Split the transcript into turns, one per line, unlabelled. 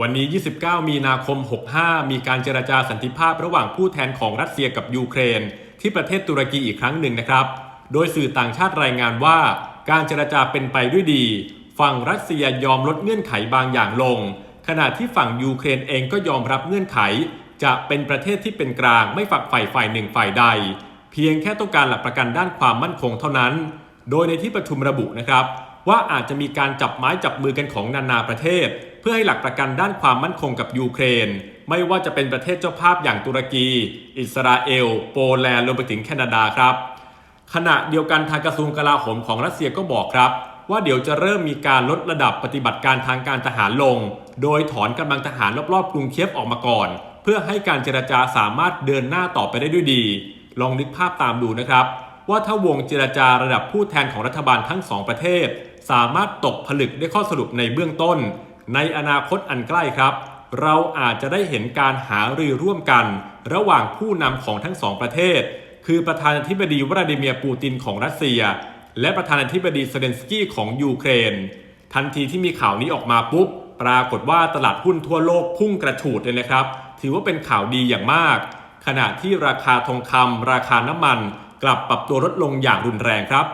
วันนี้ 29 มีนาคม 65 มีการเจรจาสันติภาพระหว่างผู้แทนของรัสเซียกับยูเครน ที่ประเทศตุรกีอีกครั้งหนึ่งนะครับ โดยสื่อต่างชาติรายงานว่า การเจรจาเป็นไปด้วยดี ฝั่งรัสเซียยอมลดเงื่อนไขบางอย่างลง ขณะที่ฝั่งยูเครนเองก็ยอมรับเงื่อนไข จะเป็นประเทศที่เป็นกลางไม่ฝักฝ่ฝ่ายหนึ่งฝ่ายใด เพียงแค่ต้องการหลักประกันด้านความมั่นคงเท่านั้น โดยในที่ประชุมระบุนะครับ ว่าอาจจะมีการจับไม้จับมือกันของนานาประเทศ เพื่อให้หลักประกันด้านความมั่นคงกับยูเครน ไม่ว่าจะเป็นประเทศเจ้าภาพอย่างตุรกี อิสราเอล โปแลนด์รวมไปถึงแคนาดาครับ ขณะเดียวกันทางกระทรวงกลาโหมของรัสเซียก็บอกครับ ว่าเดี๋ยวจะเริ่มมีการลดระดับปฏิบัติการทางการทหารลง โดยถอนกำลังทหารรอบๆกรุงเคียฟออกมาก่อน เพื่อให้การเจรจาสามารถเดินหน้าต่อไปได้ด้วยดี ลองนึกภาพตามดูนะครับ ว่าถ้าวงเจรจาระดับผู้แทนของรัฐบาลทั้งสองประเทศ สามารถตกผลึกได้ข้อสรุปในเบื้องต้น ในอนาคตอันใกล้ครับ เราอาจจะได้เห็นการหารือร่วมกัน ระหว่างผู้นำของทั้งสองประเทศ คือประธานาธิบดีวลาดิเมียร์ปูตินของรัสเซีย และประธานาธิบดีเซเลนสกี้ของยูเครน ทันทีที่มีข่าวนี้ออกมาปุ๊บ ปรากฏว่าตลาดหุ้นทั่วโลกพุ่งกระฉูดเลยนะครับ ถือว่าเป็นข่าวดีอย่างมากขณะที่ราคาทองคำราคาน้ำมัน ลับปรับตัวลดลงอย่างรุนแรงครับ